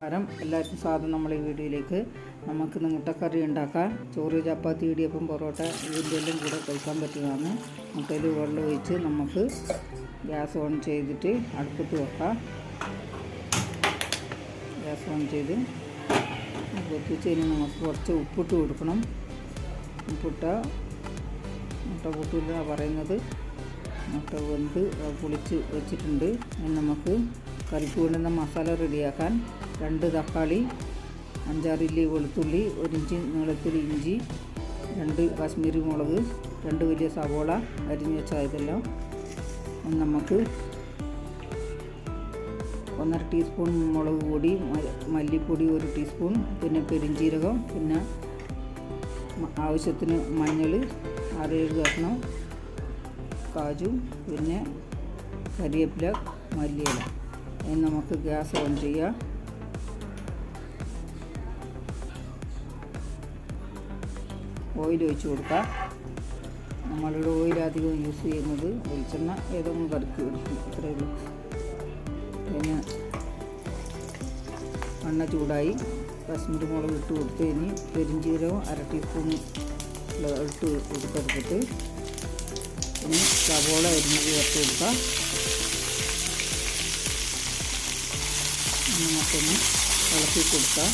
നമസ്കാരം. എല്ലാവർക്കും സ്വാഗതം നമ്മളെ വീഡിയോയിലേക്ക്. നമുക്കിന്ന് മുട്ടക്കറി ഉണ്ടാക്കാം. ചോറ് ചപ്പാത്തി ഇടിയപ്പം പൊറോട്ട ഇതിന്റെ എല്ലാം കൂടെ കഴിക്കാൻ പറ്റുന്നതാണ് മുട്ടയിൽ വെള്ളം ഒഴിച്ച് നമുക്ക് ഗ്യാസ് ഓൺ ചെയ്തിട്ട് അടുപ്പത്ത് വെക്കാം. ഗ്യാസ് ഓൺ ചെയ്ത് അടുപ്പത്ത് വെച്ച് കഴിഞ്ഞാൽ നമുക്ക് കുറച്ച് ഉപ്പിട്ട് കൊടുക്കണം. ഉപ്പിട്ട മുട്ട പൊട്ടില്ല പറയുന്നത്. മുട്ട വെന്ത് പൊളിച്ച് വെച്ചിട്ടുണ്ട്. നമുക്ക് കറിക്ക് വേണ്ടുന്ന മസാല റെഡിയാക്കാൻ രണ്ട് തക്കാളി അഞ്ചാറില്ലി വെളുത്തുള്ളി ഒരു ഇഞ്ചി നീളത്തിൽ ഇഞ്ചി രണ്ട് കാശ്മീരി മുളക് രണ്ട് വലിയ സവോള അരിഞ്ഞ് വെച്ച ഇതെല്ലാം നമുക്ക് ഒന്നര ടീസ്പൂൺ മുളക് പൊടി മല്ലിപ്പൊടി ഒരു ടീസ്പൂൺ പിന്നെ പെരിഞ്ചീരകം പിന്നെ ആവശ്യത്തിന് മഞ്ഞൾ ആറേഴ് കഷ്ണം കാജു പിന്നെ കരിവേപ്പില മല്ലിയില. ഇനി നമുക്ക് ഗ്യാസ് ഓൺ ചെയ്യാം. ഓയിൽ ഒഴിച്ച് കൊടുക്കാം. നമ്മളിവിടെ ഓയിൽ അധികം യൂസ് ചെയ്യുന്നത് വെളിച്ചെണ്ണ ഏതൊന്നും കറക്കി കൊടുക്കും ഇത്രയേ ഉള്ളൂ. പിന്നെ എണ്ണ ചൂടായി. കശ്മീരി മുളക് ഇട്ട് കൊടുത്ത് ഇനി പെരിഞ്ചീരവും അര ടീസ്പൂൺ ഇട്ട് കൊടുത്തെടുത്തിട്ട് ഇനി സവോള അരിഞ്ഞ് ചേർത്ത് കൊടുക്കാം. നമുക്കൊന്ന് ഇളക്കി കൊടുക്കാം.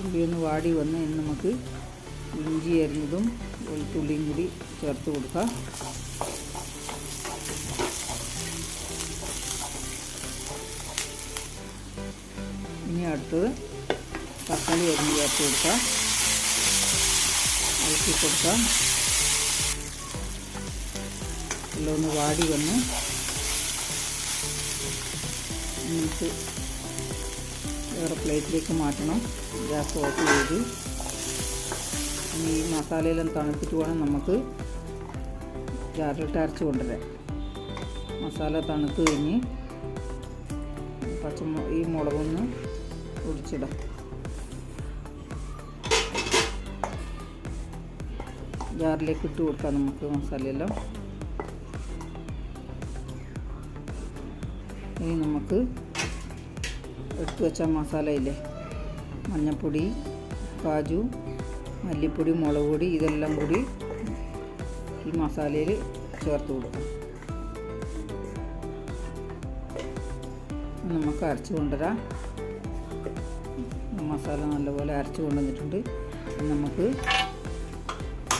ഉള്ളി വാടി വന്ന് ഇനി നമുക്ക് ഇഞ്ചി അരിഞ്ഞതും വെളുത്തുള്ളിയും കൂടി ചേർത്ത് കൊടുക്കാം. ഇനി അടുത്തത് തക്കാളി അരിഞ്ഞ് ചേർത്ത് കൊടുക്കാം. ഇളക്കി കൊടുക്കാം. എല്ലാം ഒന്ന് വാടി വന്ന് നമുക്ക് വേറെ പ്ലേറ്റിലേക്ക് മാറ്റണം. ഗ്യാസ് ഓഫ് ചെയ്ത് ഈ മസാലയെല്ലാം തണുത്തിട്ട് വേണം നമുക്ക് ജാറിലിട്ട് അരച്ച് കൊണ്ടുവരാൻ. മസാല തണുത്ത് കഴിഞ്ഞ് പച്ചമു ഈ മുളകൊന്ന് ഒടിച്ചിടാം ജാറിലേക്ക് ഇട്ട് കൊടുക്കാം നമുക്ക് മസാലയെല്ലാം. ഇനി നമുക്ക് എടുത്തു വെച്ച മസാലയില്ലേ മഞ്ഞൾപ്പൊടി കാജു മല്ലിപ്പൊടി മുളക് പൊടി ഇതെല്ലാം കൂടി ഈ മസാലയിൽ ചേർത്ത് കൊടുക്കാം. നമുക്ക് അരച്ച് കൊണ്ടുവരാം. മസാല നല്ലപോലെ അരച്ച് കൊണ്ടുവന്നിട്ടുണ്ട്. നമുക്ക്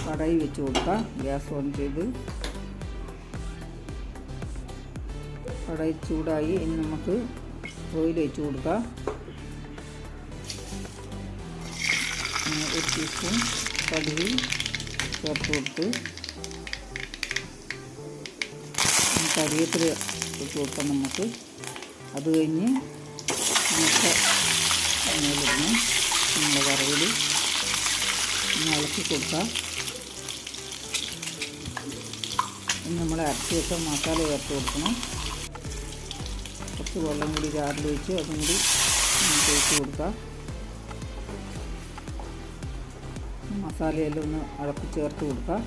കടായി വെച്ച് കൊടുക്കാം. ഗ്യാസ് ഓൺ ചെയ്ത്. കടായി ചൂടായി ഇനി നമുക്ക് ഓയിൽ വെച്ച് കൊടുക്കുക. ഒരു ടീസ്പൂൺ കടുക് ചേർത്ത് കൊടുത്ത് കറിവേപ്പില ഇട്ട് കൊടുക്കാം നമുക്ക്. അത് കഴിഞ്ഞ് മുട്ട മേലിടണം നമ്മുടെ ഒന്ന് ഇളക്കി കൊടുക്കാം. നമ്മൾ അരച്ച് വെച്ച മസാല ചേർത്ത് കൊടുക്കണം. കുറച്ച് വെള്ളം കൂടി ജാറിൽ വെച്ച് അതും കൂടി തേച്ച് കൊടുക്കാം മസാലയെല്ലാം ഒന്ന് അളക്കി ചേർത്ത് കൊടുക്കാം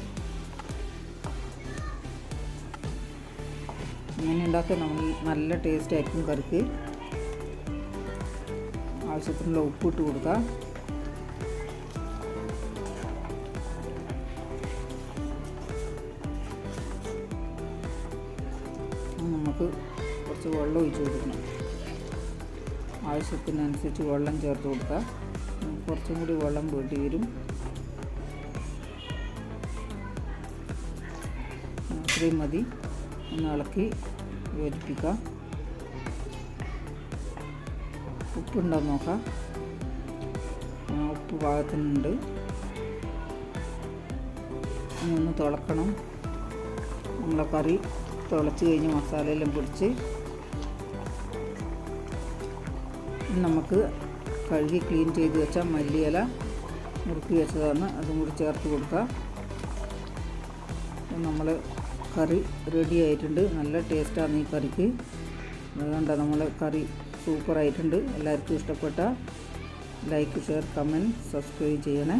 ഇങ്ങനെ ഉണ്ടാക്കാൻ നമ്മൾ നല്ല ടേസ്റ്റ് ആയിരിക്കും കറിക്ക്. ആവശ്യത്തിനുള്ള ഉപ്പ് ഇട്ട് കൊടുക്കുക. നമുക്ക് കുറച്ച് വെള്ളം ഒഴിച്ച് കൊടുക്കണം. ആവശ്യത്തിനനുസരിച്ച് വെള്ളം ചേർത്ത് കൊടുക്കാം ഉം, കുറച്ചും കൂടി വെള്ളം വേണ്ടി വരും. അത്രയും മതി. ഒന്ന് ഇളക്കി യോജിപ്പിക്കാം ഉപ്പുണ്ടോ നോക്കാം. ഉപ്പ് പാകത്തിനുണ്ട്. ഒന്ന് തിളക്കണം. നമ്മളെ കറി തിളച്ച് കഴിഞ്ഞ് മസാലയെല്ലാം പിടിച്ച് നമുക്ക് കഴുകി ക്ലീൻ ചെയ്ത് വെച്ച മല്ലിയില മുറുക്കി വെച്ചതാണ്. അതും കൂടി ചേർത്ത് കൊടുക്കുക. നമ്മൾ കറി റെഡി ആയിട്ടുണ്ട്. നല്ല ടേസ്റ്റാണ് ഈ കറിക്ക്. അതുകൊണ്ട് നമ്മൾ കറി സൂപ്പറായിട്ടുണ്ട് എല്ലാവർക്കും ഇഷ്ടപ്പെട്ട ലൈക്ക് ഷെയർ കമന്റ് സബ്സ്ക്രൈബ് ചെയ്യണേ.